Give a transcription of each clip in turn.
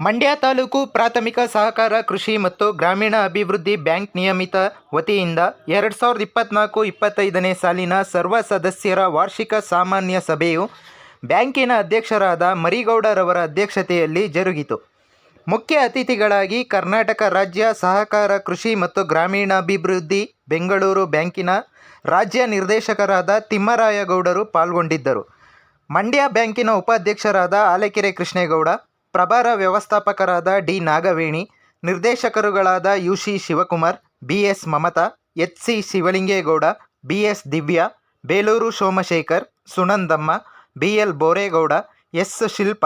ಮಂಡ್ಯ ತಾಲೂಕು ಪ್ರಾಥಮಿಕ ಸಹಕಾರ ಕೃಷಿ ಮತ್ತು ಗ್ರಾಮೀಣ ಅಭಿವೃದ್ಧಿ ಬ್ಯಾಂಕ್ ನಿಯಮಿತ ವತಿಯಿಂದ ಎರಡು ಸಾವಿರದ ಇಪ್ಪತ್ತ್ನಾಲ್ಕು ಇಪ್ಪತ್ತೈದನೇ ಸಾಲಿನ ಸರ್ವ ಸದಸ್ಯರ ವಾರ್ಷಿಕ ಸಾಮಾನ್ಯ ಸಭೆಯು ಬ್ಯಾಂಕಿನ ಅಧ್ಯಕ್ಷರಾದ ಮರಿಗೌಡರವರ ಅಧ್ಯಕ್ಷತೆಯಲ್ಲಿ ಜರುಗಿತು. ಮುಖ್ಯ ಅತಿಥಿಗಳಾಗಿ ಕರ್ನಾಟಕ ರಾಜ್ಯ ಸಹಕಾರ ಕೃಷಿ ಮತ್ತು ಗ್ರಾಮೀಣಾಭಿವೃದ್ಧಿ ಬೆಂಗಳೂರು ಬ್ಯಾಂಕಿನ ರಾಜ್ಯ ನಿರ್ದೇಶಕರಾದ ತಿಮ್ಮರಾಯಗೌಡರು ಪಾಲ್ಗೊಂಡಿದ್ದರು. ಮಂಡ್ಯ ಬ್ಯಾಂಕಿನ ಉಪಾಧ್ಯಕ್ಷರಾದ ಆಲಕೆರೆ ಕೃಷ್ಣೇಗೌಡ ಪ್ರಭಾರ ವ್ಯವಸ್ಥಾಪಕರಾದ D Nagaveni, ನಿರ್ದೇಶಕರುಗಳಾದ U C Shivakumar B S Mamata H C Shivalingegowda B S Divya, Belur Somashekar, Sunandamma B L Boregowda, S. Shilpa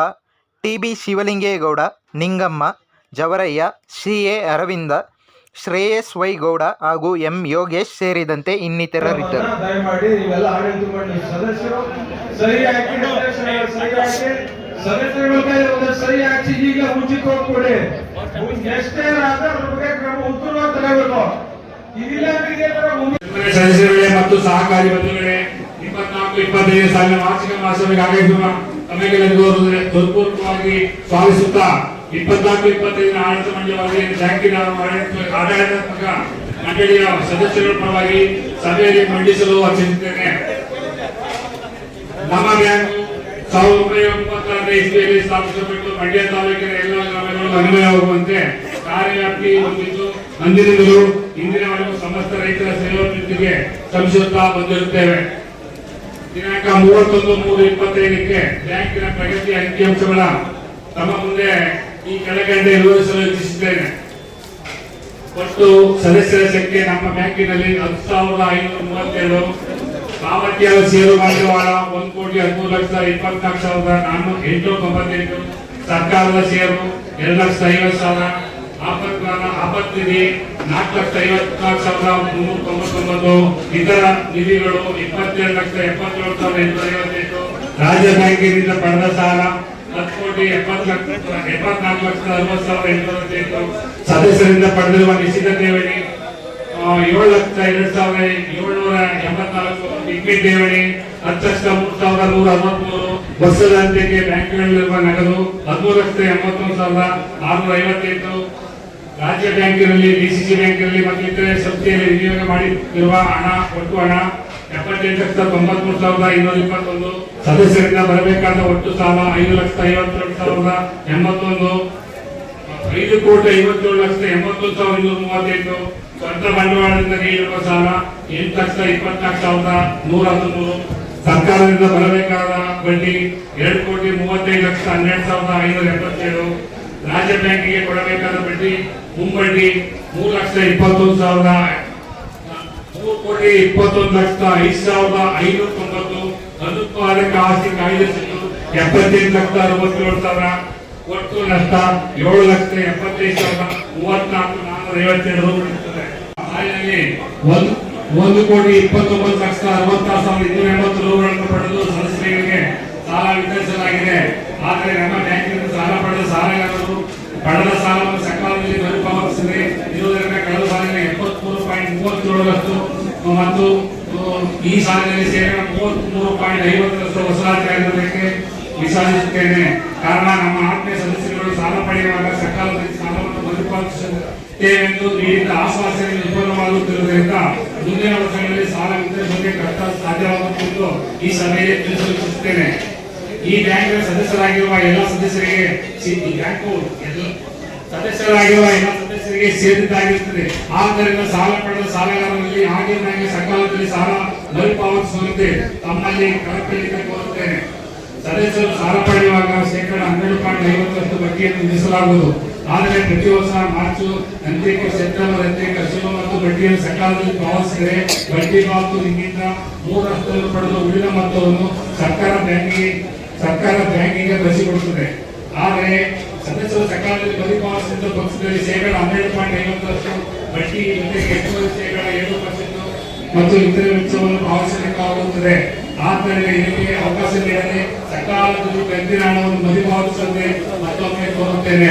T B Shivalingegowda, Ningamma, Javarayya C A Aravinda, Shreyas Y Gowda ಹಾಗೂ M. Yogesh ಸೇರಿದಂತೆ ಇನ್ನಿತರರಿದ್ದರು. ಸದಸ್ಯರು ಸರಿ ಅಧ್ಯಕ್ಷರು ಸರಿ ಈಗ ಎಷ್ಟೇ ಆದ್ರೆ ಕ್ರಮ ತಗೋಬೇಕು ಮತ್ತು ಸಹಕಾರಿ ಬಂಧುಗಳೇ, ಇಪ್ಪತ್ನಾಲ್ಕು, ಇಪ್ಪತ್ತೈದು ಸಾವಿರ ವಾರ್ಷಿಕ ಮಹಾಸಭೆಗೆ ಆಗಮಿಸುವ ತಮಗೆಲ್ಲರಿಗೂ ಹೃದಯಪೂರ್ವಕವಾಗಿ ಸ್ವಾಗತಿಸುತ್ತಾ, ಇಪ್ಪತ್ನಾಲ್ಕು ಇಪ್ಪತ್ತೈದರ ಆಡಳಿತ ಮಂಡಳಿ ಬ್ಯಾಂಕಿನ ಆಡಳಿತ- ಆಡಳಿತಾತ್ಮಕ ಮಂಡಳಿಯ ಸದಸ್ಯರ ಪರವಾಗಿ ಸಭೆಯಲ್ಲಿ ಮಂಡಿಸಲು ಅರ್ಚಿಸುತ್ತೇನೆ ನಮ್ಮ ಬ್ಯಾಂಕ್ ಸಾವಿರದ ಒಂಬೈನೂರ ಮೂವತ್ತಾರನೇ ಇಸ್ವಿಯಲ್ಲಿ ಸ್ಥಾಪಿಸಬೇಕು. ಮಂಡ್ಯ ತಾಲೂಕಿನ ಎಲ್ಲ ಗ್ರಾಮಗಳು ಅನ್ವಯವಾಗುವಂತೆ ಕಾರ್ಯವ್ಯಾಪ್ತಿ ಹೊಂದಿದ್ದು ಅಂದಿನಿಂದಲೂ ಇಂದಿನವರೆಗೂ ಸಮಸ್ತ ರೈತರ ಸೇವಾಭಿವೃದ್ಧಿಗೆ ಶ್ರಮಿಸುತ್ತಾ ಬಂದಿರುತ್ತೇವೆ. ದಿನಾಂಕ ಮೂವತ್ತೊಂದು ಮೂರು ಇಪ್ಪತ್ತೈದಕ್ಕೆ ಬ್ಯಾಂಕಿನ ಪ್ರಗತಿ ಅಂಕಿಅಂಶಗಳ ತಮ್ಮ ಮುಂದೆ ಈ ಕೆಳಗಂಡೆ ವಿವರಿಸಲು ಇಚ್ಛಿಸುತ್ತೇನೆ. ಒಟ್ಟು ಸದಸ್ಯರ ಸಂಖ್ಯೆ ನಮ್ಮ ಬ್ಯಾಂಕಿನಲ್ಲಿ ಹತ್ತು ಸಾವಿರದ ಐನೂರ ಮೂವತ್ತೆರಡು. ಪಾವತಿಯಾದ ಷೇರು ಬಂಡವಾಳ ಒಂದು ಕೋಟಿ ಹದಿಮೂರು ಲಕ್ಷ ಇಪ್ಪತ್ನಾಲ್ಕು ಸಾವಿರದ ನಾನು ಎಂಟುನೂರ ತೊಂಬತ್ತೆಂಟು ಸರ್ಕಾರದ ಷೇರು ಎರಡು ಲಕ್ಷದ ಐವತ್ತು ಸಾವಿರ. ಆಪತ್ಕಾಲ ಆಪತ್ ನಿಧಿ ನಾಲ್ಕು ಲಕ್ಷ ಐವತ್ನಾಲ್ಕು ಸಾವಿರದ ಮುನ್ನೂರ ತೊಂಬತ್ತೊಂಬತ್ತು. ಇತರ ನಿಧಿಗಳು ಇಪ್ಪತ್ತೆರಡು ಲಕ್ಷ ಎಪ್ಪತ್ತೇಳು ಸಾವಿರದ ಎಂಟುನೂರ ಐವತ್ತೆಂಟು. ರಾಜ್ಯ ಬ್ಯಾಂಕಿನಿಂದ ಪಡೆದ ಸಾಲ ಹತ್ತು ಕೋಟಿ ಎಪ್ಪತ್ತು ಲಕ್ಷ ಎಪ್ಪತ್ನಾಲ್ಕು ಲಕ್ಷದ ಅರವತ್ತು ಸಾವಿರದ ಎಂಟುನೂರ ಎಂಟು ಸದಸ್ಯರಿಂದ ಪಡೆದಿರುವ ನಿಶ್ಚಿತ ಠೇವಣಿ ಏಳು ಲಕ್ಷ ಎರಡು ಸಾವಿರ ಏಳ್ನೂರ ಎಂಬತ್ನಾಲ್ಕು ಲಿಕ್ವಿಡ್ ಠೇವಣಿ ಹತ್ತು ಲಕ್ಷದ ಮೂರು ಸಾವಿರದ ನೂರ ಅರವತ್ಮೂರು ವರ್ಷದ ಅಂತ್ಯಕ್ಕೆ ಬ್ಯಾಂಕ್ಗಳಲ್ಲಿರುವ ನಗದು ಹದಿಮೂರು ಲಕ್ಷದ ಎಂಬತ್ತೊಂದು ಸಾವಿರದ ಆರುನೂರ ಐವತ್ತೆಂಟು ರಾಜ್ಯ ಬ್ಯಾಂಕಿನಲ್ಲಿ ಡಿಸಿಸಿ ಬ್ಯಾಂಕಿನಲ್ಲಿ ಮತ್ತು ಇತರೆ ಸಂಸ್ಥೆಯಲ್ಲಿ ವಿನಿಯೋಗ ಮಾಡಿರುವ ಹಣ, ಒಟ್ಟು ಹಣ ಎಪ್ಪತ್ತೆಂಟು ಲಕ್ಷದ ತೊಂಬತ್ಮೂರು ಸಾವಿರದ ಇನ್ನೂರ ಇಪ್ಪತ್ತೊಂದು. ಸದಸ್ಯರಿಂದ ಬರಬೇಕಾದ ಒಟ್ಟು ಸಾಲ ಐದು ಲಕ್ಷದ ಐವತ್ತೆರಡು ಸಾವಿರದ ಎಂಬತ್ತೊಂದು. ಐದು ಕೋಟಿ ಐವತ್ತೇಳು ಲಕ್ಷ ಎಂಬತ್ತೊಂದು ಸಾವಿರದ ಇನ್ನೂರ ಮೂವತ್ತೆಂಟು ಸ್ವಂತ ಬಂಡವಾಳದಿಂದ ನೀಡಿರುವ ಸಾಲ ಎಂಟು ಲಕ್ಷ ಇಪ್ಪತ್ನಾಲ್ಕು ಸಾವಿರದ ನೂರ ಹದಿಮೂರು ಸರ್ಕಾರದಿಂದ ಬರಬೇಕಾದ ಬಡ್ಡಿ ಎರಡು ಕೋಟಿ ಮೂವತ್ತೈದು ಲಕ್ಷ ಹನ್ನೆರಡು ಸಾವಿರದ ಐನೂರ ಎಪ್ಪತ್ತೇಳು ರಾಜ್ಯ ಬ್ಯಾಂಕಿಗೆ ಕೊಡಬೇಕಾದ ಬಡ್ಡಿ ಮುಂಬಡ್ಡಿ ಮೂರು ಲಕ್ಷ ಇಪ್ಪತ್ತೊಂದು ಸಾವಿರದ ಮೂರು ಕೋಟಿ ಇಪ್ಪತ್ತೊಂದು ಲಕ್ಷ ಐದು ಸಾವಿರದ ಐನೂರ ತೊಂಬತ್ತು. ಅನುತ್ಪಾದಕ ಆಸ್ತಿ ಕಾಯ್ದೆ ಎಪ್ಪತ್ತೆಂಟು ಲಕ್ಷ ಅರವತ್ತೇಳು ಸಾವಿರ. ಒಟ್ಟು ನಷ್ಟ ಏಳು ಲಕ್ಷ ಎಪ್ಪತ್ತೈದು ಸಾವಿರದ ಮೂವತ್ನಾಲ್ಕು ನಾನ್ನೂರ ಐವತ್ತೆರಡು ರೂಪಾಯಿ. ಸಾಲಿನಲ್ಲಿ ಒಂದು ಒಂದು ಕೋಟಿ ಇಪ್ಪತ್ತೊಂಬತ್ತು ಲಕ್ಷದ ಅರವತ್ತಾರು ಸಾವಿರದ ಇನ್ನೂರ ಎಂಬತ್ತು ರೂಪಾಯಿಗಳನ್ನು ಪಡೆದು ಸದಸ್ಯರಿಗೆ ಸಾಲ ವಿತರಿಸಲಾಗಿದೆ ಆದರೆ ನಮ್ಮ ಬ್ಯಾಂಕಿನಿಂದ ಸಾಲ ಪಡೆದ ಸಾಲಗಾರರು ಪಡೆದ ಸಾಲವನ್ನು ಸಕಾಲದಲ್ಲಿ ಮರುಪಾವತಿಸಿದೆ ಇರುವುದರಿಂದ ಕಳೆದ ಸಾಲಿನ ಎಪ್ಪತ್ಮೂರು ಪಾಯಿಂಟ್ ಮೂವತ್ತೇಳು ಲಕ್ಷ ಮತ್ತು ಈ ಸಾಲಿನಲ್ಲಿ ಸೇರಿದ ಮೂವತ್ಮೂರು ಪಾಯಿಂಟ್ ಐವತ್ತರಷ್ಟು ವಸೂಲಾತಿ ಆಗಿರುವುದಕ್ಕೆ ವಿಷಾದಿಸುತ್ತೇನೆ ಕಾರಣ, ನಮ್ಮ ಆತ್ಮೀಯ ಸದಸ್ಯರುಗಳು ಸಾಲ ಪಡೆಯುವಾಗ ಸಕಾಲದಲ್ಲಿ ಸಾಲವನ್ನು ಮರುಪಾವತಿಸುತ್ತೇವೆಂದು ನೀಡಿದ ಆಶ್ವಾಸನೆ ವಿಫಲವಾಗುತ್ತಿರುವುದರಿಂದ ಮುಂದಿನ ವರ್ಷಗಳಲ್ಲಿ ಸಾಲ ವಿತರಿಸಲು ಕಷ್ಟ ಸಾಧ್ಯವಾಗುತ್ತಿದ್ದು ಈ ಸಭೆಯಲ್ಲಿ ತಿಳಿಸುತ್ತೇನೆ ಈ ಬ್ಯಾಂಕಿನ ಸದಸ್ಯರಾಗಿರುವ ಎಲ್ಲ ಸದಸ್ಯರಿಗೆ ಈ ಬ್ಯಾಂಕು ಸದಸ್ಯರಾಗಿರುವ ಎಲ್ಲ ಸದಸ್ಯರಿಗೆ ಸೇರಿದ್ದಾಗಿರುತ್ತದೆ. ಆದ್ದರಿಂದ ಸಾಲ ಪಡೆದ ಸಾಲಗಾರರಲ್ಲಿ ಆಗಿನ ಸಕಾಲದಲ್ಲಿ ಸಾಲ ಮರುಪಾವತಿಸುವಂತೆ ತಮ್ಮಲ್ಲಿ ಕೋರುತ್ತೇನೆ ಸದಸ್ಯರು ಸಾಲ ಪಡೆಯುವಾಗ ಶೇಕಡ ಹನ್ನೆರಡು ಪಾಯಿಂಟ್ ಐವತ್ತರಷ್ಟು ಬಡ್ಡಿಯನ್ನು ವಿಧಿಸಲಾಗುವುದು. ಆದರೆ ಪ್ರತಿ ವರ್ಷ ಮಾರ್ಚ್ ಅಂತ್ಯಕ್ಕೆ ಸೆಪ್ಟೆಂಬರ್ ಅಂತ್ಯಕ್ಕೆ ಅಸಲು ಮತ್ತು ಬಡ್ಡಿಯನ್ನು ಸಕಾಲದಲ್ಲಿ ಪಾವತಿಸಿದರೆ ಬಡ್ಡಿ ಪಾವತು ನಿಮ್ಮಿಂದ ಮೂರಷ್ಟು ಪಡೆದು ಉಳಿದ ಮೊತ್ತವನ್ನು ಸರ್ಕಾರ ಬ್ಯಾಂಕಿಗೆ ಸರ್ಕಾರ ಬ್ಯಾಂಕಿಗೆ ಬಳಸಿಕೊಡುತ್ತದೆ ಆದರೆ ಸದಸ್ಯರು ಸಕಾಲದಲ್ಲಿ ಬರಿ ಪಾವತಿಸಿದ ಪಕ್ಷದಲ್ಲಿ ಶೇಕಡ ಹನ್ನೆರಡು ಪಾಯಿಂಟ್ ಐವತ್ತರಷ್ಟು ಬಡ್ಡಿ ಜೊತೆಗೆ ಹೆಚ್ಚುವರಿ ಶೇಕಡ ಏಳು ಪರ್ಸೆಂಟ್ ಮತ್ತು ಇತರೆ ವೆಚ್ಚವನ್ನು ಪಾವತಿಸಬೇಕಾಗುತ್ತದೆ ಆದ್ದರಿಂದ ಇದಕ್ಕೆ ಅವಕಾಶ ನೀಡದೆ ಸಕಾಲದಲ್ಲಿ ಕಂತಿನ ಹಣವನ್ನು ಮರುಪಾವತಿಸದೆ ಮತ್ತೊಮ್ಮೆ ಕೋರುತ್ತೇನೆ